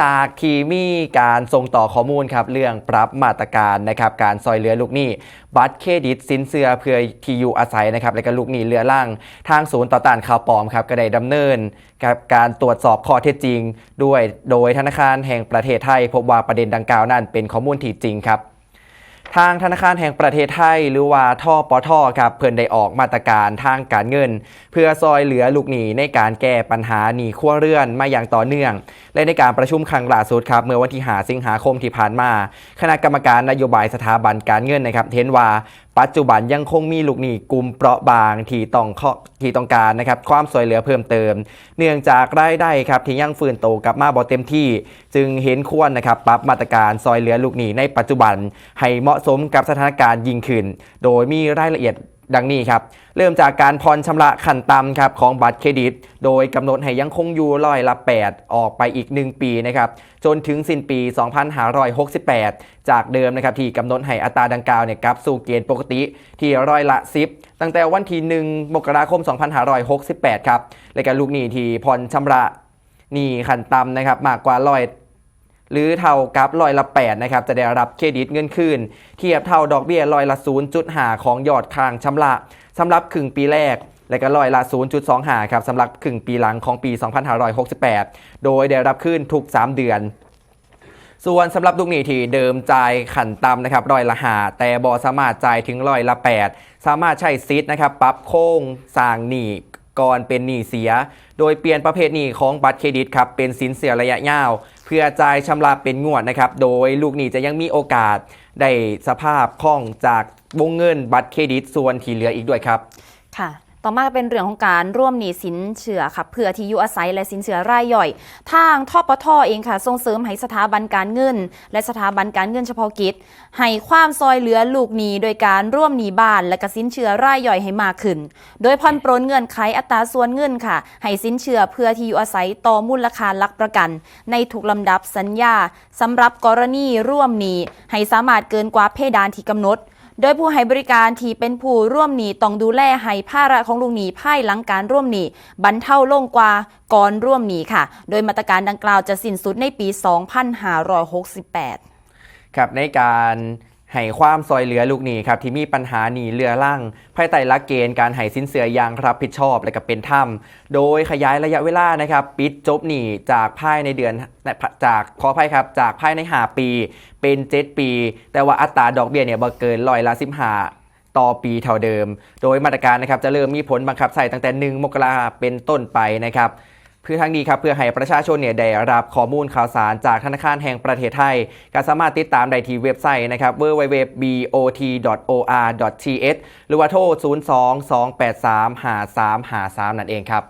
จากทีมีการส่งต่อข้อมูลครับเรื่องปรับมาตรการนะครับการซอยเหลือลูกหนี้ บัตรเครดิตสินเสือเพื่อที่อยู่อาศัยนะครับและก็ลูกหนี้เรือล่าง ทางศูนย์ต่อต้านข่าวปลอมครับก็ได้ดำเนินกับการตรวจสอบข้อเท็จจริง ด้วยโดยธนาคารแห่งประเทศไทย พบว่าประเด็นดังกล่าวนั้นเป็นข้อมูลที่จริงครับ ทางธนาคารแห่งประเทศไทย หรือว่าทอปทครับเพิ่นได้ออกมาตรการทางการเงิน เพื่อซอยเหลือลูกหนี้ในการแก้ปัญหาหนี้ครัวเรือนมาอย่างต่อเนื่อง และในการประชุมครั้งล่าสุดครับเมื่อวันที่5สิงหาคมที่ผ่านมา คณะกรรมการนโยบายสถาบันการเงินนะครับเห็นว่าปัจจุบันยังคงมีลูกหนี้กลุ่มเปราะบางที่ต้องที่ต้องการนะครับความสวยเหลือเพิ่มเติม เนื่องจากรายได้ครับที่ยังฟื้นโตกลับมาบ่เต็มที่ จึงเห็นควรนะครับปรับมาตรการซอยเหลือลูกหนี้ในปัจจุบัน ให้เหมาะสมกับสถานการณ์ยิ่งขึ้น โดยมีรายละเอียด ดังนี้ครับ เริ่มจากการผ่อนชำระขั้นต่ำครับของบัตรเครดิต โดยกำหนดให้ยังคงอยู่ร้อยละ 8 ออกไปอีก 1 ปีนะครับจนถึงสิ้นปี 2568 จากเดิมนะครับที่กำหนดให้อัตราดังกล่าวเนี่ยกลับสู่เกณฑ์ปกติที่ร้อยละ 10 ตั้งแต่วันที่ 1 มกราคม 2568 ครับและการลูกหนี้ที่ผ่อนชำระหนี้ขั้นต่ำนะครับมากกว่าร้อย หรือเท่ากับร้อยละ8นะครับจะได้รับเครดิตเงินคืน เทียบเท่าดอกเบี้ยร้อยละ 0.5 ของยอดค้างชำระสำหรับครึ่งปีแรกและก็ร้อยละ 0.25 ครับสำหรับครึ่งปีหลังของปี 2568 โดยได้รับคืนทุก 3 เดือน ส่วนสำหรับลูกหนี้ที่เดิมจ่ายขันต่ำนะครับร้อยละหาแต่บอสามารถจ่ายถึงร้อยละ 8 สามารถใช้ซิทนะครับปรับโค้งสร้างหนี้ ก่อนเป็นหนี้เสีย โดยเปลี่ยนประเภทหนี้ของบัตรเครดิตครับเป็นสินเสียระยะยาว เพื่อจ่ายชำระเป็นงวดนะครับ โดยลูกหนี้จะยังมีโอกาสได้สภาพคล่องจากวงเงินบัตรเครดิตส่วนที่เหลืออีกด้วยครับ ค่ะ ต่อมาเป็นเรื่องของการร่วมหนี้สินเชื่อค่ะเพื่อที่อยู่อาศัยและสินเชื่อรายย่อย ทางทปทอเองค่ะส่งเสริมให้สถาบันการเงิน และสถาบันการเงินเฉพาะกิจ ให้ความซอยเหลือลูกหนี้โดยการร่วมหนี้บ้านและกสินเชื่อรายย่อยให้มากขึ้น โดยผ่อนปรนเงื่อนไขอัตราส่วนเงินค่ะ ให้สินเชื่อเพื่อที่อยู่อาศัยต่อมูลค่าหลักประกัน ในทุกลำดับสัญญาสำหรับกรณีร่วมหนี้ให้สามารถเกินกว่าเพดานที่กำหนด โดยผู้ให้บริการที่เป็นผู้ร่วมหนี้ต้องดูแลให้ภาระของลูกหนี้ภายหลังการร่วมหนี้บรรเทาลงกว่าก่อนร่วมหนี้ค่ะ โดยมาตรการดังกล่าวจะสิ้นสุดในปี 2568 ครับในการ ให้ความซอยเหลือลูกหนี้ครับที่มีปัญหาหนี้เรือล่างภายใต้ลักเกณฑ์การให้สินเสืออยางรับผิดชอบและก็เป็นธรรมโดยขยายระยะเวลานะครับปิดจบหนี้จากภายในเดือนจากขออภัยครับจากภายใน 5 ปี เป็น 7 ปี แต่ว่าอัตราดอกเบี้ยเนี่ยบ่เกินร้อยละ15ต่อปีเท่าเดิม โดยมาตรการนะครับจะเริ่มมีผลบังคับใช้ตั้งแต่ 1 มกราเป็นต้นไปนะครับ เพื่อทั้งนี้ครับเพื่อให้ประชาชนเนี่ยได้รับข้อมูลข่าวสารจากธนาคารแห่งประเทศไทย ก็สามารถติดตามได้ที่เว็บไซต์นะครับ www.bot.or.th หรือว่าโทร 02 283 5353 นั่นเองครับ